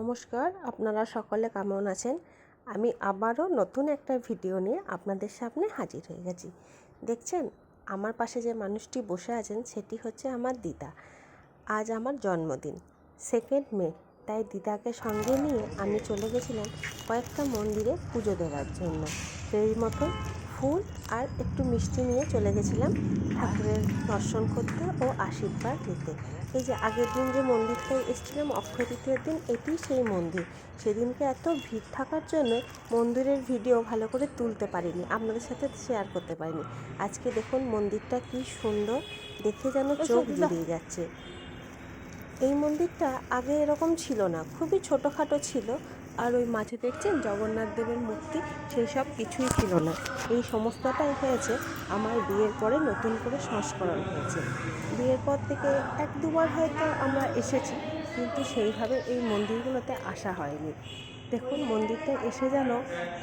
নমস্কার, আপনারা সকলে কেমন আছেন? আমি আবারও নতুন একটা ভিডিও নিয়ে আপনাদের সামনে হাজির হয়ে গেছি। দেখছেন, আমার পাশে যে মানুষটি বসে আছেন সেটি হচ্ছে আমার দিদা। আজ আমার জন্মদিন সেকেন্ড মে। তাই দিদাকে সঙ্গে নিয়ে আমি চলে গেছিলাম কয়েকটা মন্দিরে পুজো দেওয়ার জন্য। সেই মতো ফুল আর একটু মিষ্টি নিয়ে চলে গেছিলাম ঠাকুরের দর্শন করতে ও আশীর্বাদ নিতে। এই যে আগের দিন যে মন্দিরটায় এসেছিলাম অক্ষয় তৃতীয়ার দিন এটি সেই মন্দির। সেদিনকে এত ভিড় থাকার জন্য মন্দিরের ভিডিও ভালো করে তুলতে পারিনি আপনাদের সাথে শেয়ার করতে পারিনি। আজকে দেখুন মন্দিরটা কি সুন্দর দেখে যেন চোখ জুড়িয়ে যাচ্ছে। এই মন্দিরটা আগে এরকম ছিল না খুবই ছোটোখাটো ছিল আর ওই মাঝে দেখছেন জগন্নাথ দেবের মূর্তি, সেই সব কিছুই ছিল না। এই সমস্তটাই হয়েছে আমার বিয়ের পরে নতুন করে সংস্করণ হয়েছে। বিয়ের পর থেকে এক দুবার হয়তো আমরা এসেছি, কিন্তু সেইভাবে এই মন্দিরগুলোতে আসা হয়নি। দেখুন, মন্দিরটা এসে যেন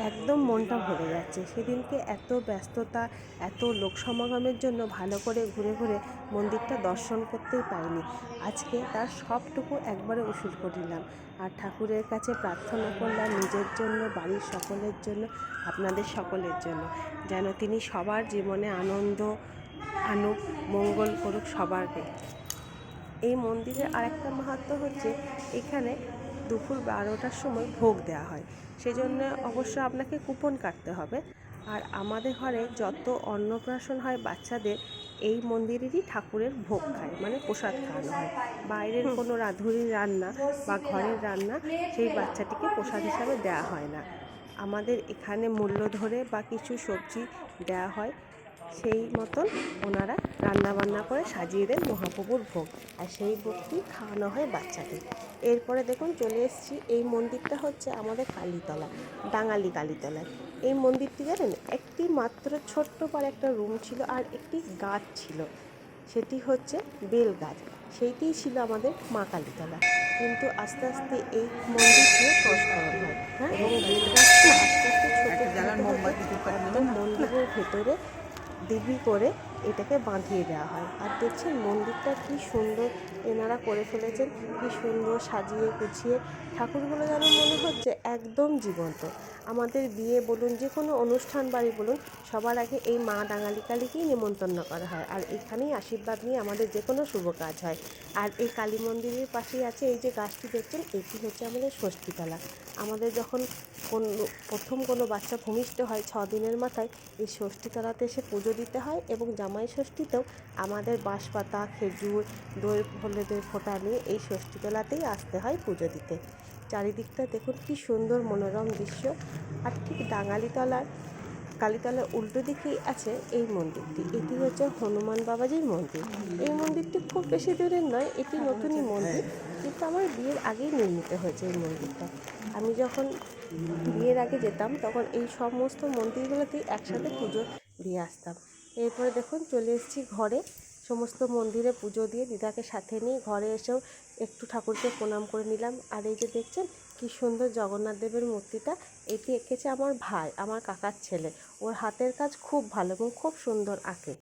একদম মনটা ভরে যাচ্ছে। সেদিনকে এত ব্যস্ততা, এত লোক সমাগমের জন্য ভালো করে ঘুরে ঘুরে মন্দিরটা দর্শন করতেই পাইনি আজকে তার সবটুকু একবারে উসুল করিলাম আর ঠাকুরের কাছে প্রার্থনা করলাম নিজের জন্য, বাড়ির সকলের জন্য, আপনাদের সকলের জন্য, যেন তিনি সবার জীবনে আনন্দ, আনুক, মঙ্গল করুক সবারকে এই মন্দিরের আরেকটা মাহাত্ম হচ্ছে, এখানে দুপুর বারোটার সময় ভোগ দেওয়া হয়। সেজন্য অবশ্য আপনাকে কুপন কাটতে হবে। আর আমাদের ঘরে যত অন্নপ্রাশন হয় বাচ্চাদের এই মন্দিরেরই ঠাকুরের ভোগ খায় মানে প্রসাদ খাওয়ানো হয়। বাইরের কোনো রাঁধুনির রান্না বা ঘরের রান্না সেই বাচ্চাটিকে প্রসাদ হিসাবে দেওয়া হয় না। আমাদের এখানে মূল্য ধরে বা কিছু সবজি দেওয়া হয় সেই মতন ওনারা রান্নাবান্না করে সাজিয়ে দেন মহাপ্রভুর ভোগ। আর সেই ভোগটি খাওয়ানো হয় বাচ্চাকে এরপরে দেখুন চলে এসেছি এই মন্দিরটা হচ্ছে আমাদের কালীতলা ডাঙালি কালীতলা এই মন্দিরটি জানেন একটি মাত্র ছোট্ট পার একটা রুম ছিল আর একটি গাছ ছিল। সেটি হচ্ছে বেল গাছ। সেইটিই ছিল আমাদের মা কালীতলা। কিন্তু আস্তে আস্তে এই মন্দিরটি সংস্করণ হয়। হ্যাঁ? এবং বেল গাছটি আস্তে আস্তে ছোটো মন্দিরের ভেতরে দিবি করে এটাকে বাঁধিয়ে দেওয়া হয়। আর দেখছেন মন্দিরটা কি সুন্দর এনারা করে ফেলেছেন, কি সুন্দর সাজিয়ে গুছিয়ে। ঠাকুরগুলো যেন মনে হচ্ছে একদম জীবন্ত। আমাদের বিয়ে বলুন যে কোনো অনুষ্ঠান বাড়ি বলুন, সবার আগে এই মা ডাঙালি কালীকেই নিমন্ত্রণ করা হয়। আর এখানেই আশীর্বাদ নিয়ে আমাদের যে কোনো শুভ কাজ হয়। আর এই কালী মন্দিরের পাশেই আছে এই যে গাছটি দেখছেন, এটি হচ্ছে আমাদের ষষ্ঠীতলা। আমাদের যখন কোন প্রথম কোনো বাচ্চা ভূমিষ্ঠ হয় ছ দিনের মাথায়, এই ষষ্ঠীতলাতে এসে পুজো দিতে হয় এবং জামাই ষষ্ঠীতেও আমাদের বাঁশপাতা, খেজুর, দই, হলুদের ফোঁটা নিয়ে এই ষষ্ঠীতলাতেই আসতে হয় পুজো দিতে। চারিদিকটা দেখুন কি সুন্দর মনোরম দৃশ্য। আর ঠিক ডাঙালিতলার, কালীতলার উল্টো দিকেই আছে এই মন্দিরটি। এটি হচ্ছে হনুমান বাবাজির মন্দির। এই মন্দিরটি খুব বেশি দূরের নয়, এটি নতুনই মন্দির, কিন্তু আমার বিয়ের আগেই নির্মিত হয়েছে এই মন্দিরটা। আমি যখন বিয়ের আগে যেতাম, তখন এই সমস্ত মন্দিরগুলোতেই একসাথে পুজো দিয়ে আসতাম। এরপরে দেখুন চলে এসেছি ঘরে। সমস্ত মন্দিরে পুজো দিয়ে দিদাকে সাথে নিয়ে ঘরে এসেও একটু ঠাকুরকে প্রণাম করে নিলাম। আর এই যে দেখছেন কি সুন্দর জগন্নাথ দেবের মূর্তিটা, এটি এঁকেছে আমার ভাই, আমার কাকার ছেলে। ওর হাতের কাজ খুব ভালো এবং খুব সুন্দর আঁকে।